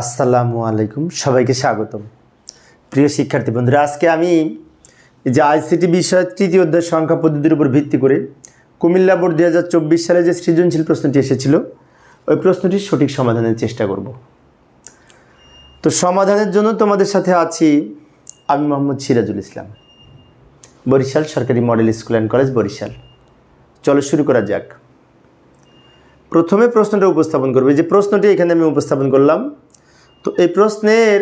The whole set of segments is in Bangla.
আসসালামু আলাইকুম, সবাইকে স্বাগতম। প্রিয় শিক্ষার্থী বন্ধুরা, আজকে আমি যে আইসিটি বিষয় তৃতীয় অধ্যায় সংখ্যা পদ্ধতির উপর ভিত্তি করে কুমিল্লা বোর্ড দু হাজার চব্বিশ সালে যে সৃজনশীল প্রশ্নটি এসেছিল, ওই প্রশ্নটির সঠিক সমাধানের চেষ্টা করব। তো সমাধানের জন্য তোমাদের সাথে আছি আমি মোহাম্মদ সিরাজুল ইসলাম, বরিশাল সরকারি model school and college Barishal. চলো শুরু করা যাক। প্রথমে প্রশ্নটা উপস্থাপন করবে। যে প্রশ্নটি এখানে আমি উপস্থাপন করলাম তো এই প্রশ্নের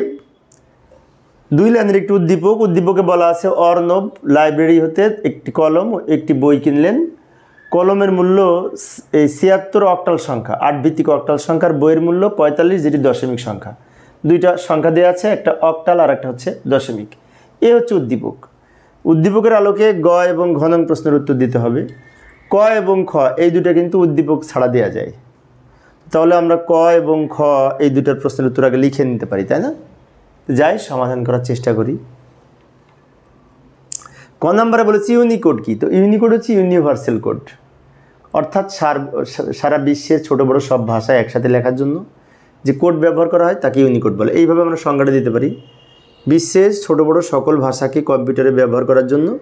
দুই লাইনের একটি উদ্দীপক, উদ্দীপকে বলা আছে অর্ণব লাইব্রেরি হতে একটি কলম একটি বই কিনলেন। কলমের মূল্য এই ছিয়াত্তর অক্টাল সংখ্যা, আট ভিত্তিক অক্টাল সংখ্যার বইয়ের মূল্য পঁয়তাল্লিশ যেটি দশমিক সংখ্যা। দুইটা সংখ্যা দেওয়া আছে, একটা অক্টাল আর একটা হচ্ছে দশমিক। এ হচ্ছে উদ্দীপক। উদ্দীপকের আলোকে গ এবং ঘনং প্রশ্নের উত্তর দিতে হবে। ক এবং খ, এই দুটো কিন্তু উদ্দীপক ছাড়া দেওয়া যায়। তাহলে আমরা ক এবং খ এই দুটার প্রশ্নের উত্তর আগে লিখে নিতে পারি, তাই না? যাই, সমাধান করার চেষ্টা করি। ক নম্বরে বলেছি ইউনিকোড কি? তো ইউনিকোড হচ্ছে ইউনিভার্সাল কোড। অর্থাৎ সার- সারা বিশ্বের ছোট বড় সব ভাষায় একসাথে লেখার জন্য যে কোড ব্যবহার করা হয় তাকে ইউনিকোড বলে। এইভাবে আমরা সংজ্ঞাটা দিতে পারি। বিশ্বের ছোট বড় সকল ভাষাকে কম্পিউটারে ব্যবহার করার জন্য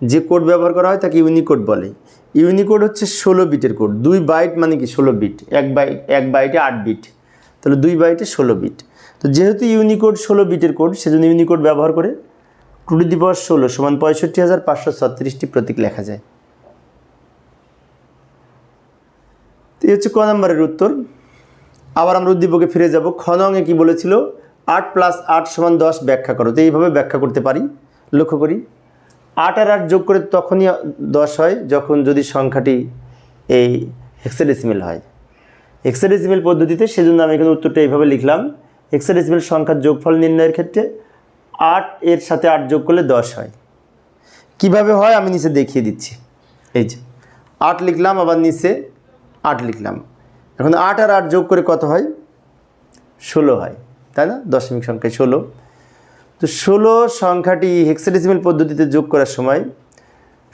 যে কোড ব্যবহার করা হয় তাকে ইউনিকোড বলে। ইউনিকোড হচ্ছে ষোলো বিটের কোড। দুই বাইট মানে কি? ষোলো বিট। এক বাইট, এক বাইটে আট বিট। তাহলে দুই বাইটে ষোলো বিট। তো যেহেতু ইউনিকোড ষোলো বিটের কোড, সেজন্য ইউনিকোড ব্যবহার করে টু টু দি পাওয়ার ষোলো সমান পঁয়ষট্টি হাজার পাঁচশো ছত্রিশটি প্রতীক লেখা যায়। তো এই হচ্ছে ক নম্বরের উত্তর। আবার আমরা উদ্দীপকে ফিরে যাব। খনঙে কি বলেছিল? আট প্লাস আট সমান দশ ব্যাখ্যা করো। তো এইভাবে ব্যাখ্যা করতে পারি। লক্ষ্য করি। আট আর আট যোগ করে তখনই দশ হয়, যখন যদি সংখ্যাটি এই হেক্সাডেসিমেল হয়। হেক্সাডেসিমেল পদ্ধতিতে সেজন্য আমি এখানে উত্তরটা এইভাবে লিখলাম হেক্সাডেসিমেল সংখ্যার যোগফল নির্ণয়ের ক্ষেত্রে আট এর সাথে আট যোগ করলে দশ হয়। কীভাবে হয় আমি নিচে দেখিয়ে দিচ্ছি। এই যে, আট লিখলাম, আবার নিচে আট লিখলাম। এখন আট আর আট যোগ করে কত হয়? ষোলো হয়, তাই না? দশমিক সংখ্যায় ষোলো। তো ষোলো সংখ্যাটি হেক্সাডেসিমেল পদ্ধতিতে যোগ করার সময়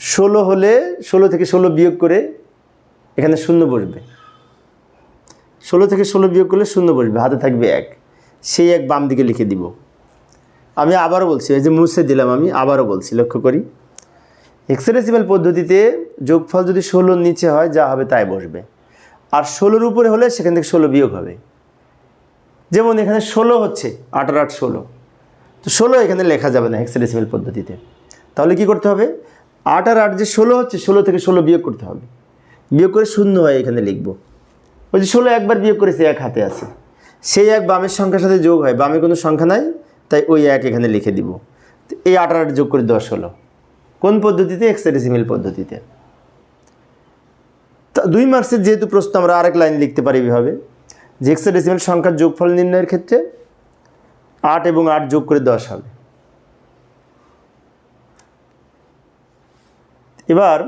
ষোলো হলে ষোলো থেকে ষোলো বিয়োগ করে এখানে শূন্য বসবে। ষোলো থেকে ষোলো বিয়োগ করলে শূন্য বসবে, হাতে থাকবে এক। সেই এক বাম দিকে লিখে দিব। আমি আবারও বলছি, এই যে মুছে দিলাম আমি, আবারও বলছি, লক্ষ্য করি। হেক্সাডেসিমেল পদ্ধতিতে যোগফল যদি ষোলোর নিচে হয়, যা হবে তাই বসবে। আর ষোলোর উপরে হলে সেখান থেকে ষোলো বিয়োগ হবে। যেমন এখানে ষোলো হচ্ছে আট আর আট ষোলো। তো ষোলো এখানে লেখা যাবে না হেক্সাডেসিমেল পদ্ধতিতে। তাহলে কি করতে হবে? আট আর আট যে ষোলো হচ্ছে, ষোলো থেকে ষোলো বিয়োগ করতে হবে। বিয়োগ করে শূন্য হয় এখানে লিখব। ওই যে ষোলো একবার বিয়োগ করেছে, এক হাতে আছে। সেই এক বামের সংখ্যার সাথে যোগ হয়, বামে কোনো সংখ্যা নাই, তাই ওই এক এখানে লিখে দিব। এই আট আর আট যোগ করে দশ হলো। কোন পদ্ধতিতে? হেক্সাডেসিমেল পদ্ধতিতে। তা দুই মার্কসের যেহেতু প্রশ্ন, আমরা আরেক লাইন লিখতে পারি এভাবে। যে হেক্সাডেসিমেল সংখ্যার যোগফল নির্ণয়ের ক্ষেত্রে আট এবং আট যোগ করে দশ হবে। এবার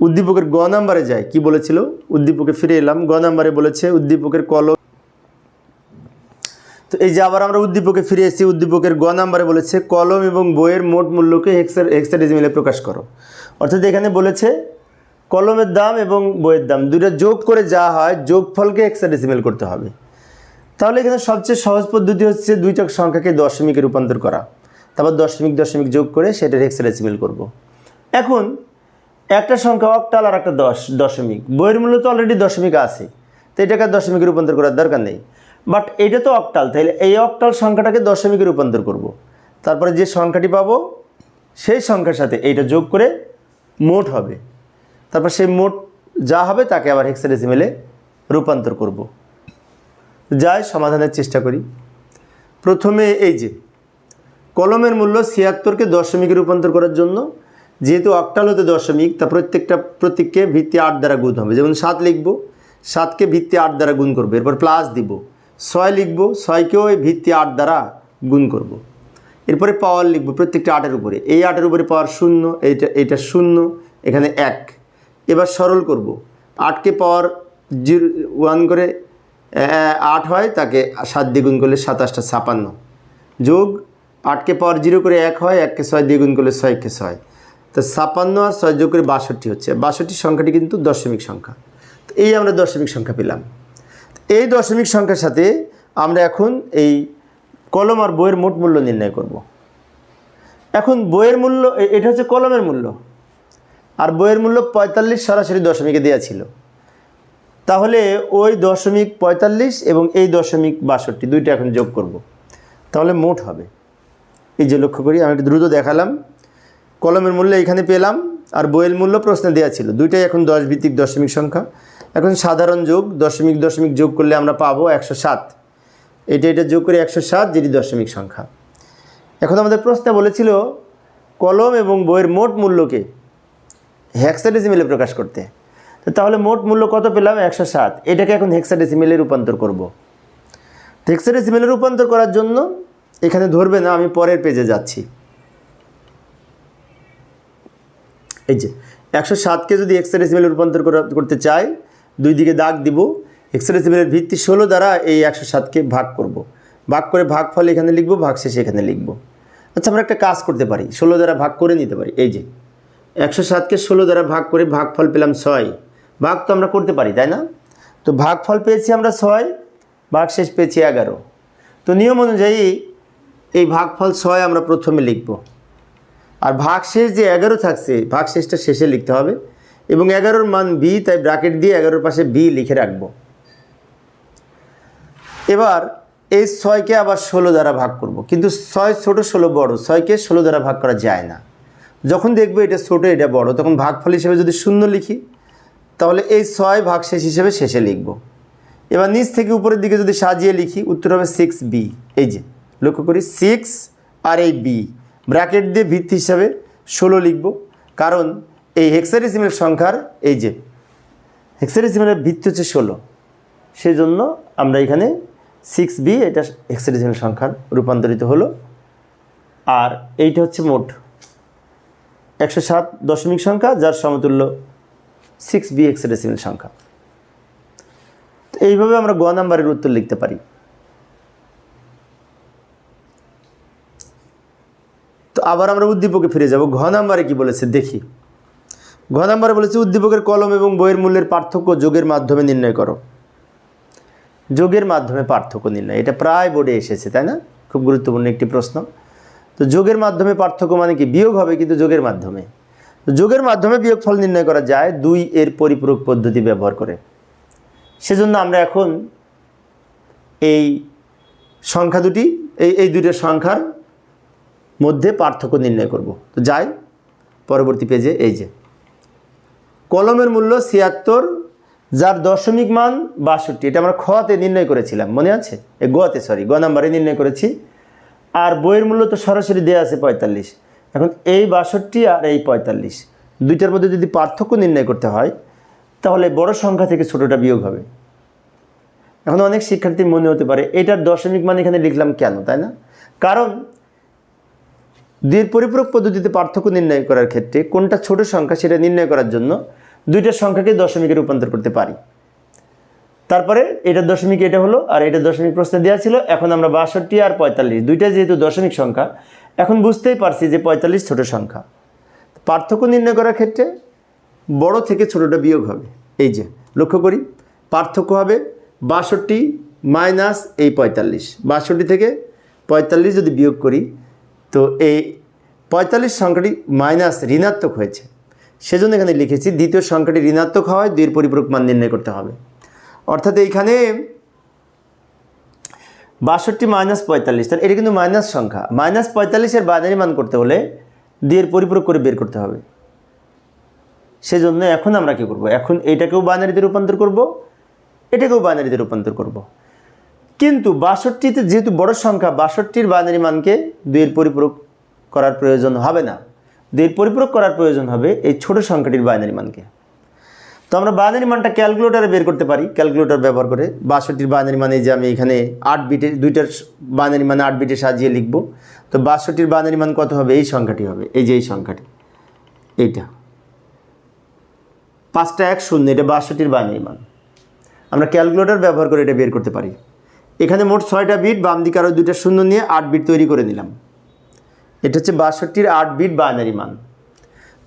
উদ্দীপকের গ নাম্বারে যায় কি বলেছিল? উদ্দীপকে ফিরে এলাম। গ নাম্বারে বলেছে উদ্দীপকের কলম। তো এই যে আবার আমরা উদ্দীপকে ফিরে এসেছি, উদ্দীপকের গ নাম্বারে বলেছে কলম এবং বইয়ের মোট মূল্যকে হেক্সা হেক্সাডেসিমেলে প্রকাশ করো। অর্থাৎ এখানে বলেছে কলমের দাম এবং বইয়ের দাম। দুটো যোগ করে যা হয়, যোগফলকে হেক্সাডেসিমেল করতে হবে। তাহলে এখানে সবচেয়ে সহজ পদ্ধতি হচ্ছে দুইটা সংখ্যাকে দশমিকে রূপান্তর করা তারপর দশমিক দশমিক যোগ করে সেটার হেক্সাডেসিমেল করব। এখন, একটা সংখ্যা অক্টাল আর একটা দশ, দশমিক বইয়ের মূল্য তো অলরেডি দশমিক আছে তো এটাকে দশমিকে রূপান্তর করার দরকার নেই বাট এটা তো অক্টাল তাহলে এই অক্টাল সংখ্যাটাকে দশমিকে রূপান্তর করব। তারপরে যে সংখ্যাটি পাবো, সেই সংখ্যার সাথে এইটা যোগ করে মোট হবে তারপর সেই মোট যা হবে তাকে আবার হেক্সাডেসিমেলে রূপান্তর করব। যাই সমাধানের চেষ্টা করি। প্রথমে এই যে, কলমের মূল্য ছিয়াত্তরকে দশমিকে রূপান্তর করার জন্য, যেহেতু অক্টাল হতে দশমিক, তা প্রত্যেকটা প্রতীককে ভিত্তি আট দ্বারা গুণ হবে। যেমন সাত লিখব, সাতকে ভিত্তি আট দ্বারা গুণ করব, এরপর প্লাস দিব। ছয় লিখব, ছয়কেও এই ভিত্তি আট দ্বারা গুণ করব। এরপরে পাওয়ার লিখব প্রত্যেকটা আটের উপরে। এই আটের উপরে পাওয়ার শূন্য, এইটা এইটা শূন্য, এখানে এক। এবার সরল করব। আটকে পাওয়ার জিরো, ওয়ান করে আট হয়, তাকে সাত দিয়ে গুণ করলে সাতাশটা ছাপান্ন। যোগ আটকে পাওয়ার জিরো করে এক হয়, এককে ছয় দিয়ে গুণ করলে ছয়কে ছয়। তো ছাপান্ন আর ছয় যোগ করে বাষট্টি হচ্ছে। বাষট্টি সংখ্যাটি কিন্তু দশমিক সংখ্যা। তো এই আমরা দশমিক সংখ্যা পেলাম। এই দশমিক সংখ্যার সাথে আমরা এখন এই কলম আর বইয়ের মোট মূল্য নির্ণয় করব। এখন বইয়ের মূল্য এটা হচ্ছে কলমের মূল্য। আর বইয়ের মূল্য পঁয়তাল্লিশ সরাসরি দশমিকে দেওয়া ছিল। তাহলে ওই দশমিক পঁয়তাল্লিশ এবং এই দশমিক বাষট্টি দুইটা এখন যোগ করব। তাহলে মোট হবে। এই যে লক্ষ্য করি, আমি একটু দ্রুত দেখালাম। কলমের মূল্য এখানে পেলাম আর বইয়ের মূল্য প্রশ্নে দেওয়া ছিল। দুইটাই এখন দশ ভিত্তিক দশমিক সংখ্যা। এখন সাধারণ যোগ, দশমিক দশমিক যোগ করলে আমরা পাবো একশো সাত। এটা এটা যোগ করে একশো সাত, যেটি দশমিক সংখ্যা। এখন আমাদের প্রশ্নে বলেছিল, কলম এবং বইয়ের মোট মূল্যকে হেক্সাডেসিমেলে প্রকাশ করতে। তাহলে মোট মূল্য কত পেলাম? একশো সাত এটাকে এখন হেক্সাডেসিমেলে রূপান্তর করব। হেক্সাডেসিমেলে রূপান্তর করার জন্য এখানে ধরবে না, আমি পরের পেজে যাচ্ছি। এই যে, একশো সাতকে যদি হেক্সাডেসিমেলে রূপান্তর করা- করতে চাই, দুই দিকে দাগ দিব। হেক্সাডেসিমেলের ভিত্তি ষোলো দ্বারা এই একশো সাতকে ভাগ করব। ভাগ করে ভাগ ফল এখানে লিখব, ভাগ শেষে এখানে লিখব। আচ্ছা আমরা একটা কাজ করতে পারি। ষোলো দ্বারা ভাগ করে নিতে পারি। এই যে, একশো সাতকে ষোলো দ্বারা ভাগ করে ভাগফল পেলাম ছয়। ভাগ তো আমরা করতে পারি, তাই না? তো ভাগফল পেয়েছি আমরা ছয় ভাগ শেষ পেয়েছি এগারো। তো নিয়ম অনুযায়ী এই ভাগফল ছয় আমরা প্রথমে লিখব। আর ভাগ শেষ যে এগারো থাকছে ভাগ শেষটা শেষে লিখতে হবে। এবং এগারোর মান বি, তাই ব্র্যাকেট দিয়ে এগারোর পাশে বি লিখে রাখব। এবার এই ছয়কে আবার ষোলো দ্বারা ভাগ করব। কিন্তু ছয় ছোটো, ষোলো বড়, ছয়কে ষোলো দ্বারা ভাগ করা যায় না। যখন দেখব এটা ছোটো, এটা বড়, তখন ভাগফল হিসেবে যদি শূন্য লিখি তাহলে এই ছয় ভাগ শেষ হিসেবে শেষে লিখব। এবার নিচ থেকে উপরের দিকে যদি সাজিয়ে লিখি, উত্তর হবে সিক্স বি এই যে, লক্ষ্য করি সিক্স আর এই বি ব্র্যাকেট দিয়ে ভিত্তি হিসাবে ষোলো লিখব, কারণ এই হেক্সাডেসিমেল সংখ্যার এই যে হেক্সাডেসিমেলের ভিত্তি হচ্ছে ষোলো। সেই জন্য আমরা এখানে সিক্স বি এটা হেক্সাডেসিমেল সংখ্যার রূপান্তরিত হলো। আর এইটা হচ্ছে মোট একশো সাত দশমিক সংখ্যা, যার সমতুল্য সিক্স বি হেক্সাডেসিমেল সংখ্যা। তো এইভাবে আমরা গ নাম্বারের উত্তর লিখতে পারি। তো আবার আমরা উদ্দীপকে ফিরে যাব। ঘ নাম্বারে কি বলেছে? দেখি। ঘ নাম্বারে বলেছে, উদ্দীপকের কলম এবং বইয়ের মূল্যের পার্থক্য যোগের মাধ্যমে নির্ণয় করো। যোগের মাধ্যমে পার্থক্য নির্ণয়। এটা প্রায় বোর্ডে এসেছে, তাই না? খুব গুরুত্বপূর্ণ একটি প্রশ্ন। তো যোগের মাধ্যমে পার্থক্য মানে কি? বিয়োগ হবে কিন্তু যোগের মাধ্যমে। যোগের মাধ্যমে বিয়োগ ফল নির্ণয় করা যায় দুই এর পরিপূরক পদ্ধতি ব্যবহার করে। সেজন্য আমরা এখন এই সংখ্যা দুটি, এই এই দুটো সংখ্যার মধ্যে পার্থক্য নির্ণয় করব। তো যাই, পরবর্তী পেজে এই যে। কলমের মূল্য ছিয়াত্তর, যার দশমিক মান বাষট্টি। এটা আমরা খতে নির্ণয় করেছিলাম, মনে আছে? এ গতে সরি গ নাম্বারে নির্ণয় করেছি। আর বইয়ের মূল্য তো সরাসরি দেওয়া আছে পঁয়তাল্লিশ। এখন এই বাষট্টি আর এই পঁয়তাল্লিশ, দুইটার মধ্যে যদি পার্থক্য নির্ণয় করতে হয়, তাহলে বড় সংখ্যা থেকে ছোটোটা বিয়োগ হবে। এখন অনেক শিক্ষার্থীর মনে হতে পারে, এটার দশমিক মান এখানে লিখলাম কেন, তাই না? কারণ দুইয়ের পরিপূরক পদ্ধতিতে পার্থক্য নির্ণয় করার ক্ষেত্রে কোনটা ছোট সংখ্যা সেটা নির্ণয় করার জন্য দুইটা সংখ্যাকে দশমিকে রূপান্তর করতে পারি। তারপরে এটা দশমিক এটা হলো, আর এটা দশমিক প্রশ্নে দেওয়া ছিল, এখন আমরা বাষট্টি আর পঁয়তাল্লিশ, দুইটা যেহেতু দশমিক সংখ্যা এখন বুঝতেই পারছি যে পঁয়তাল্লিশ ছোট সংখ্যা। পার্থক্য নির্ণয় করার ক্ষেত্রে বড় থেকে ছোটোটা বিয়োগ হবে। এই যে, লক্ষ্য করি, পার্থক্য হবে বাষট্টি মাইনাস এই পঁয়তাল্লিশ। বাষট্টি থেকে পঁয়তাল্লিশ যদি বিয়োগ করি, তো এই পঁয়তাল্লিশ সংখ্যাটি মাইনাস ঋণাত্মক হয়েছে। সেজন্য এখানে লিখেছি, দ্বিতীয় সংখ্যাটি ঋণাত্মক হওয়ায় দুইয়ের পরিপূরক মান নির্ণয় করতে হবে। অর্থাৎ এইখানে বাষট্টি মাইনাস পঁয়তাল্লিশ, তাহলে এটা কিন্তু মাইনাস সংখ্যা। মাইনাস পঁয়তাল্লিশের বাইনারি মান করতে হলে দুইয়ের পরিপূরক করে বের করতে হবে। সেজন্য এখন আমরা কী করব? এখন এইটাকেও বাইনারিতে রূপান্তর করব, এটাকেও বাইনারিতে রূপান্তর করব। কিন্তু বাষট্টিতে যেহেতু বড় সংখ্যা, বাষট্টির বাইনারি মানকে দুইয়ের পরিপূরক করার প্রয়োজন হবে না। দুইয়ের পরিপূরক করার প্রয়োজন হবে এই ছোট সংখ্যাটির বাইনারি মানকে। তো আমরা বাইনারি মানটা ক্যালকুলেটারে বের করতে পারি ক্যালকুলেটর ব্যবহার করে। বাষট্টির বাইনারি মানে যে আমি এখানে আট বিটে দুইটার বাইনারি মানে আট বিটে সাজিয়ে লিখব। তো বাষট্টির বাইনারি মান কত হবে? এই সংখ্যাটি হবে। এই যে এই সংখ্যাটি। এইটা। পাঁচটা এক শূন্য, এটা বাষট্টির বাইনারি মান। আমরা ক্যালকুলেটর ব্যবহার করে এটা বের করতে পারি। এখানে মোট ছয়টা বিট, বাম দিকে আরও দুইটা শূন্য নিয়ে আট বিট তৈরি করে নিলাম। এটা হচ্ছে বাষট্টির আট বিট বাইনারি মান।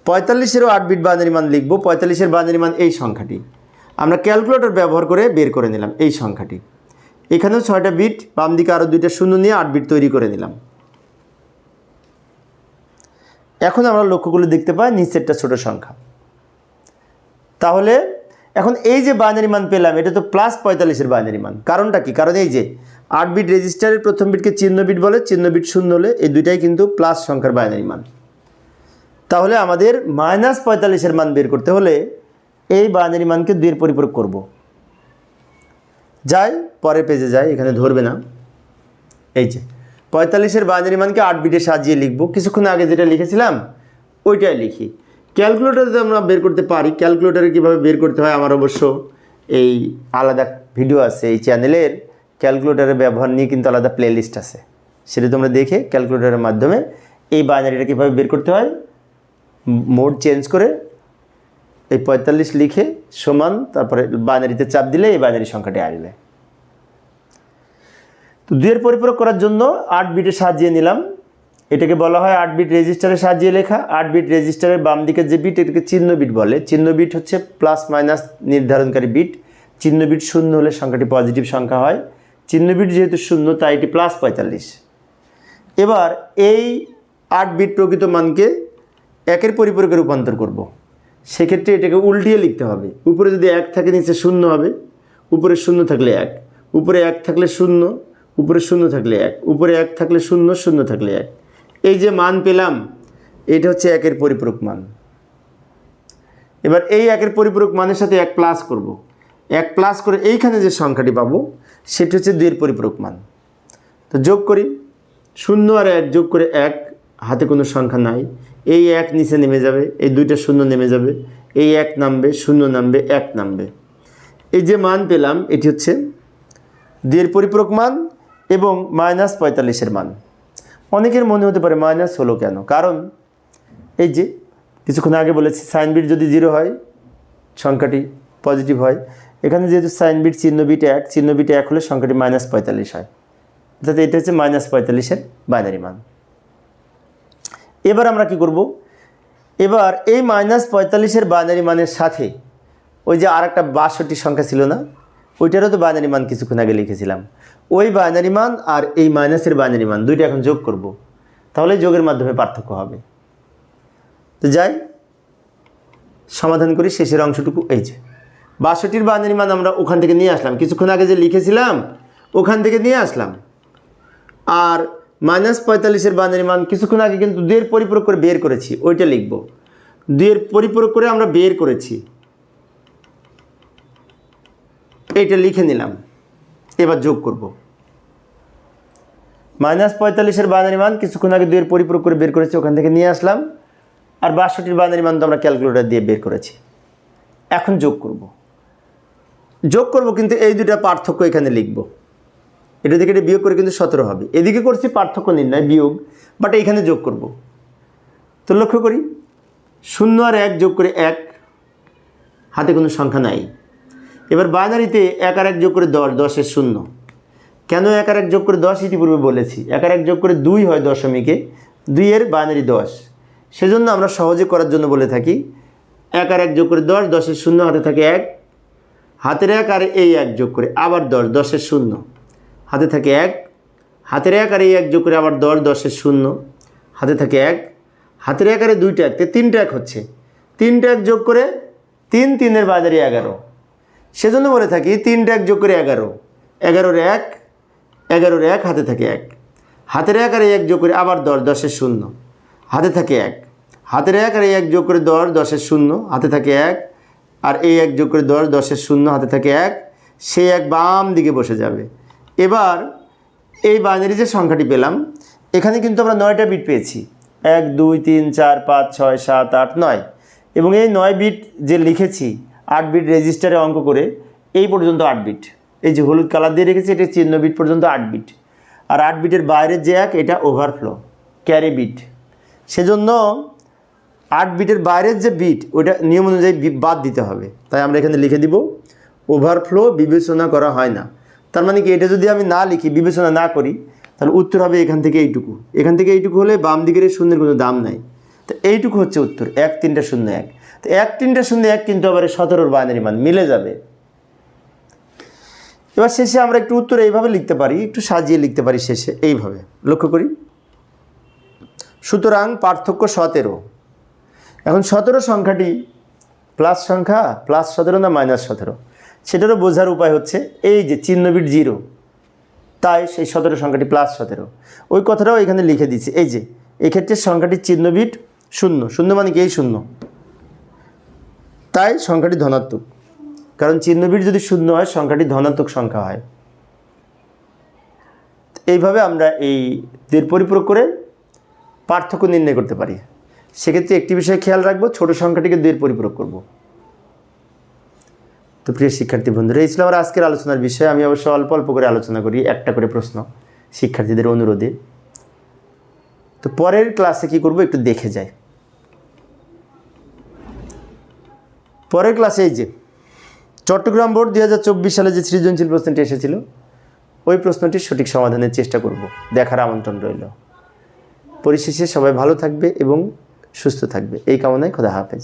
পঁয়তাল্লিশেরও আট বিট বাইনারি মান লিখব, পঁয়তাল্লিশের বাইনারি মান এই সংখ্যাটি। আমরা ক্যালকুলেটর ব্যবহার করে বের করে নিলাম এই সংখ্যাটি। এখানেও ছয়টা বিট বাম দিকে আরও দুইটা শূন্য নিয়ে আট বিট তৈরি করে নিলাম। এখন আমরা লক্ষ্যগুলো দেখতে পাই, নিচেরটা ছোট সংখ্যা। তাহলে এখন এই যে বাইনারি মান পেলাম, এটা তো প্লাস পঁয়তাল্লিশের বাইনারি মান। কারণটা কি? কারণ এই যে আট বিট রেজিস্টারের প্রথম বিটকে চিহ্ন বিট বলে, চিহ্ন বিট শূন্য হলে এই দুইটাই কিন্তু প্লাস সংখ্যার বাইনারি মান। তাহলে আমাদের মাইনাস পঁয়তাল্লিশের মান বের করতে হলে এই বাইনারি মানকে দুইয়ের পরিপূরক করব। যাই পরে পেজে যাই, এখানে ধরবে না। এই যে, পঁয়তাল্লিশের বাইনারি মানকে আট বিটে সাজিয়ে লিখব। কিছুক্ষণ আগে যেটা লিখেছিলাম, ওইটাই লিখি। ক্যালকুলেটারে আমরা বের করতে পারি ক্যালকুলেটারে কীভাবে বের করতে হয় আমার অবশ্য এই আলাদা ভিডিও আছে, এই চ্যানেলের ক্যালকুলেটারের ব্যবহার নিয়ে কিন্তু আলাদা প্লেলিস্ট আছে। সেটা তোমরা দেখে ক্যালকুলেটারের মাধ্যমে এই বাইনারিটা কীভাবে বের করতে হয় মোড চেঞ্জ করে এই পঁয়তাল্লিশ লিখে সমান, তারপরে বাইনারিতে চাপ দিলে এই বাইনারি সংখ্যাটি আসবে। তো দুইয়ের পরিপূরক করার জন্য আট বিটে সাজিয়ে নিলাম। এটাকে বলা হয় আট বিট রেজিস্টারে সাজিয়ে লেখা। আট বিট রেজিস্টারের বাম দিকের যে বিট, এটাকে চিহ্ন বিট বলে। চিহ্ন বিট হচ্ছে প্লাস মাইনাস নির্ধারণকারী বিট। চিহ্ন বিট শূন্য হলে সংখ্যাটি পজিটিভ সংখ্যা হয়। চিহ্ন বিট যেহেতু শূন্য, তাই এটি প্লাস পঁয়তাল্লিশ। এবার এই আট বিট প্রকৃত মানকে একের পরিপূরকে রূপান্তর করব। সেক্ষেত্রে এটাকে উল্টিয়ে লিখতে হবে। উপরে যদি এক থাকে, নিচে শূন্য হবে। উপরে শূন্য থাকলে এক। উপরে এক থাকলে শূন্য, উপরে শূন্য থাকলে এক। উপরে এক থাকলে শূন্য শূন্য থাকলে এক। এই যে মান পেলাম, এটা হচ্ছে একের পরিপূরক মান। এবার এই একের পরিপূরক মানের সাথে এক প্লাস করব। এক প্লাস করে এইখানে যে সংখ্যাটি পাবো, সেটি হচ্ছে দুইয়ের পরিপূরক মান। তো যোগ করি। শূন্য আর এক যোগ করে এক, হাতে কোনো সংখ্যা নাই। এই এক নিচে নেমে যাবে, এই দুইটা শূন্য নেমে যাবে, এই এক নামবে, শূন্য নামবে, এক নামবে। এই যে মান পেলাম, এটি হচ্ছে দুইয়ের পরিপূরক মান এবং মাইনাস পঁয়তাল্লিশের মান। অনেকের মনে হতে পারে মাইনাস হলো কেন? কারণ এই যে কিছুক্ষণ আগে বলেছি সাইন বিট যদি জিরো হয়, সংখ্যাটি পজিটিভ হয়, এখানে যেহেতু সাইন বিট চিহ্ন বিট এক, চিহ্ন বিট এক হলে সংখ্যাটি মাইনাস পঁয়তাল্লিশ হয়। অর্থাৎ এটা হচ্ছে মাইনাস পঁয়তাল্লিশের বাইনারি মান। এবার আমরা কি করব? এবার এই মাইনাস পঁয়তাল্লিশের বাইনারি মানের সাথে ওই যে আর একটা বাষট্টি সংখ্যা ছিল না, ওইটারও তো বাইনারি মান কিছুক্ষণ আগে লিখেছিলাম। ওই বাইনারি মান আর এই মাইনাসের বাইনারি মান দুইটা এখন যোগ করব। তাহলে যোগের মাধ্যমে পার্থক্য হবে। তো যাই, সমাধান করি শেষের অংশটুকু। এই যে, বাষট্টির বাইনারি মান আমরা ওখান থেকে নিয়ে আসলাম। কিছুক্ষণ আগে যে লিখেছিলাম, ওখান থেকে নিয়ে আসলাম। আর মাইনাস পঁয়তাল্লিশের বাইনারি মান কিছুক্ষণ আগে কিন্তু দুইয়ের পরিপূরক করে বের করেছি, ওইটা লিখব। দুইয়ের পরিপূরক করে আমরা বের করেছি। এইটা লিখে নিলাম। এবার যোগ করব। মাইনাস পঁয়তাল্লিশের বাইনারি মান কিছুক্ষণ আগে দুইয়ের পরিপূরক করে বের করেছি, ওখান থেকে নিয়ে আসলাম। আর বাষট্টির বাইনারি মান তো আমরা ক্যালকুলেটর দিয়ে বের করেছি। এখন যোগ করব। যোগ করব কিন্তু এই দুটা পার্থক্য এখানে লিখব। এটা থেকে এটা বিয়োগ করে কিন্তু সতেরো হবে। এদিকে করছি পার্থক্য নির্ণয়, বিয়োগ বাট এইখানে যোগ করব। তো লক্ষ্য করি, শূন্য আর এক যোগ করে এক, হাতে কোনো সংখ্যা নাই। এবার বাইনারিতে এক আর এক যোগ করে দশ দশের শূন্য। কেন এক আর এক যোগ করে দশ ইতিপূর্বে বলেছি? এক আর এক যোগ করে দুই হয় দশমিকে দুইয়ের বাইনারি দশ। সেজন্য আমরা সহজে করার জন্য বলে থাকি, এক আর এক যোগ করে দশ, দশের শূন্য হাতে থাকে এক, হাতের এক আর এই এক যোগ করে আবার দশ, দশের শূন্য। হাতে থাকে এক, হাতের এক আর এই এক যোগ করে আবার দশ দশের শূন্য। হাতে থাকে এক, হাতের এক আরে দুইটা এক তিনটা এক হচ্ছে। তিনটা এক যোগ করে তিন, তিনের বাজারে এগারো। সেজন্য বলে থাকি তিনটা এক যোগ করে এগারো। এগারোর এক এগারোর এক, হাতে থাকে এক। হাতের এক আর এক যোগ করে আবার দশ দশের শূন্য। হাতে থাকে এক, হাতের এক এক যোগ করে দশ দশের শূন্য। হাতে থাকে এক আর এই এক যোগ করে দশ দশের শূন্য। হাতে থাকে এক সে এক বাম দিকে বসে যাবে। এবার এই বাইনারি যে সংখ্যাটি পেলাম, এখানে কিন্তু আমরা নয়টা বিট পেয়েছি। এক, দুই, তিন, চার, পাঁচ, ছয়, সাত, আট, নয়। এবং এই নয় বিট যে লিখেছি, আট বিট রেজিস্টারে অঙ্ক করে, এই পর্যন্ত আট বিট এই যে হলুদ কালার দিয়ে রেখেছি এটা চিহ্ন বিট পর্যন্ত আট বিট আর আট বিটের বাইরের যে এক, এটা ওভারফ্লো ক্যারি বিট সেজন্য আট বিটের বাইরের যে বিট ওইটা নিয়ম অনুযায়ী বাদ দিতে হবে। তাই আমরা এখানে লিখে দিব ওভারফ্লো বিবেচনা করা হয় না। তার মানে কি, এটা যদি আমি না লিখি, বিবেচনা না করি, তাহলে উত্তর হবে এখান থেকে এইটুকু। এখান থেকে এইটুকু হলে বাম দিকের এই শূন্যের কোনো দাম নাই। তো এইটুকু হচ্ছে উত্তর, এক তিনটা শূন্য এক। তো এক তিনটা শূন্য এক কিন্তু আবার সতেরোর বাইনারি মান, মিলে যাবে। এবার শেষে আমরা একটু উত্তর এইভাবে লিখতে পারি, একটু সাজিয়ে লিখতে পারি শেষে, এইভাবে। লক্ষ্য করি। সুতরাং পার্থক্য সতেরো। এখন সতেরো সংখ্যাটি প্লাস সংখ্যা প্লাস সতেরো না মাইনাস সতেরো? সেটারও বোঝার উপায় হচ্ছে এই যে চিহ্নবিট জিরো, তাই সেই সতেরো সংখ্যাটি প্লাস সতেরো। ওই কথাটাও এখানে লিখে দিচ্ছি এই যে, এক্ষেত্রে সংখ্যাটির চিহ্নবিট শূন্য। শূন্য মানে কি? এই শূন্য। তাই সংখ্যাটি ধনাত্মক। কারণ চিহ্নবিট যদি শূন্য হয়, সংখ্যাটি ধনাত্মক সংখ্যা হয়। এইভাবে আমরা এই দের পরিপূরক করে পার্থক্য নির্ণয় করতে পারি। সেক্ষেত্রে একটি বিষয়ে খেয়াল রাখব, ছোট সংখ্যাটিকে দুইয়ের পরিপূরক করব। তো প্রিয় শিক্ষার্থী বন্ধুরা, এই ছিল আমার আজকের আলোচনার বিষয়। আমি অবশ্য অল্প অল্প করে আলোচনা করি, একটা করে প্রশ্ন শিক্ষার্থীদের অনুরোধে। তো পরের ক্লাসে কি করব একটু দেখে যাই। পরের ক্লাসে এই যে, চট্টগ্রাম বোর্ড দুই হাজার চব্বিশ সালে যে সৃজনশীল প্রশ্নটি এসেছিল, ওই প্রশ্নটির সঠিক সমাধানের চেষ্টা করব, দেখার আমন্ত্রণ রইল। পরিশেষে সবাই ভালো থাকবে এবং সুস্থ থাকবে। এই কামনায় খোদা হাফেজ।